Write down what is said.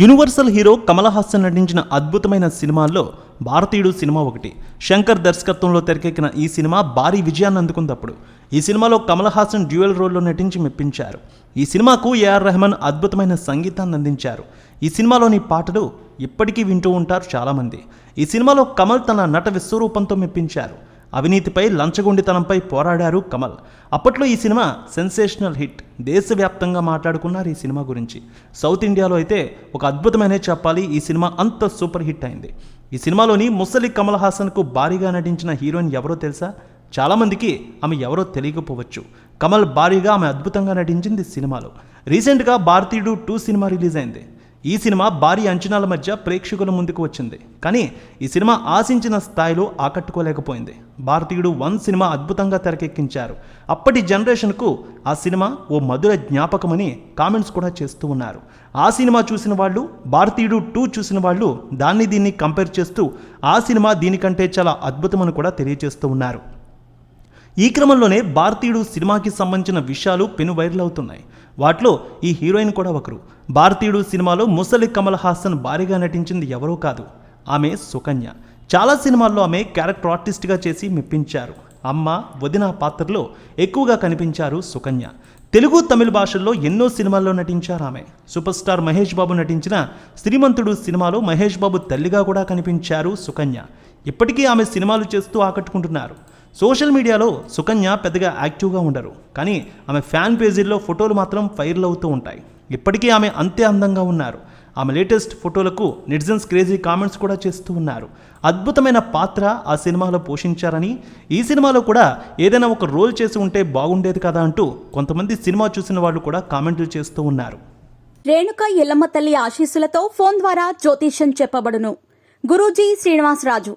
Universal hero Kamal Haasan నటించిన అద్భుతమైన సినిమాల్లో భారతీయుడు సినిమా ఒకటి. శంకర్ దర్శకత్వంలో తెరకెక్కిన ఈ సినిమా భారీ విజయాన్ని అందుకుంది అప్పుడు ఈ సినిమాలో కమల్ హాసన్ డ్యూయల్ రోల్లో నటించి మెప్పించారు. ఈ సినిమాకు ఏఆర్ రెహమాన్ అద్భుతమైన సంగీతాన్ని అందించారు. ఈ సినిమాలోని పాటలు ఇప్పటికీ వింటూ ఉంటారు చాలామంది. ఈ సినిమాలో కమల్ తన నట విశ్వరూపంతో మెప్పించారు. అవినీతిపై లంచగొండితనంపై పోరాడారు కమల్. అప్పట్లో ఈ సినిమా సెన్సేషనల్ హిట్. దేశవ్యాప్తంగా మాట్లాడుకున్నారు ఈ సినిమా గురించి. సౌత్ ఇండియాలో అయితే ఒక అద్భుతమైన చెప్పాలి ఈ సినిమా అంత సూపర్ హిట్ అయింది. ఈ సినిమాలోని ముసలి కమల్ హాసన్కు భారీగా నటించిన హీరోయిన్ ఎవరో తెలుసా? చాలామందికి ఆమె ఎవరో తెలియకపోవచ్చు. కమల్ భారీగా ఆమె అద్భుతంగా నటించింది ఈ సినిమాలో. రీసెంట్గా భారతీయుడు టూ సినిమా రిలీజ్ అయింది. ఈ సినిమా భారీ అంచనాల మధ్య ప్రేక్షకుల ముందుకు వచ్చింది. కానీ ఈ సినిమా ఆశించిన స్థాయిలో ఆకట్టుకోలేకపోయింది. భారతీయుడు వన్ సినిమా అద్భుతంగా తెరకెక్కించారు. అప్పటి జనరేషన్కు ఆ సినిమా ఓ మధుర జ్ఞాపకమని కామెంట్స్ కూడా చేస్తూ ఉన్నారు. ఆ సినిమా చూసిన వాళ్ళు భారతీయుడు టూ చూసిన వాళ్ళు దాన్ని దీన్ని కంపేర్ చేస్తూ ఆ సినిమా దీనికంటే చాలా అద్భుతమని కూడా తెలియజేస్తూ ఉన్నారు. ఈ క్రమంలోనే భారతీయుడు సినిమాకి సంబంధించిన విషయాలు పెను వైరల్ అవుతున్నాయి. వాటిలో ఈ హీరోయిన్ కూడా ఒకరు. భారతీయుడు సినిమాలో ముసలి కమల్ హాసన్ భారీగా నటించింది ఎవరో కాదు. ఆమె సుకన్య. చాలా సినిమాల్లో ఆమె క్యారెక్టర్ ఆర్టిస్ట్గా చేసి మెప్పించారు. అమ్మ వదిన పాత్రలో ఎక్కువగా కనిపించారు సుకన్య. తెలుగు తమిళ భాషల్లో ఎన్నో సినిమాల్లో నటించారు ఆమె. సూపర్ స్టార్ మహేష్ బాబు నటించిన శ్రీమంతుడు సినిమాలో మహేష్ బాబు తల్లిగా కూడా కనిపించారు సుకన్య. ఇప్పటికీ ఆమె సినిమాలు చేస్తూ ఆకట్టుకుంటున్నారు. సోషల్ మీడియాలో సుకన్య పెద్దగా యాక్టివ్గా ఉండరు. కానీ ఆమె ఫ్యాన్ పేజీల్లో ఫోటోలు మాత్రం వైరల్ అవుతూ ఉంటాయి. ఇప్పటికీ ఆమె అంతే అందంగా ఉన్నారు. ఆమె లేటెస్ట్ ఫోటోలకు నెటిజన్స్ క్రేజీ కామెంట్స్ కూడా చేస్తూ ఉన్నారు. అద్భుతమైన పాత్ర ఆ సినిమాలో పోషించారని ఈ సినిమాలో కూడా ఏదైనా ఒక రోల్ చేసి ఉంటే బాగుండేది కదా అంటూ కొంతమంది సినిమా చూసిన వాళ్ళు కూడా కామెంట్లు చేస్తూ ఉన్నారు. రేణుక ఎల్లమ్మ తల్లి ఆశీస్సులతో ఫోన్ ద్వారా జ్యోతిష్యం చెప్పబడును. గురూజీ శ్రీనివాసరాజు.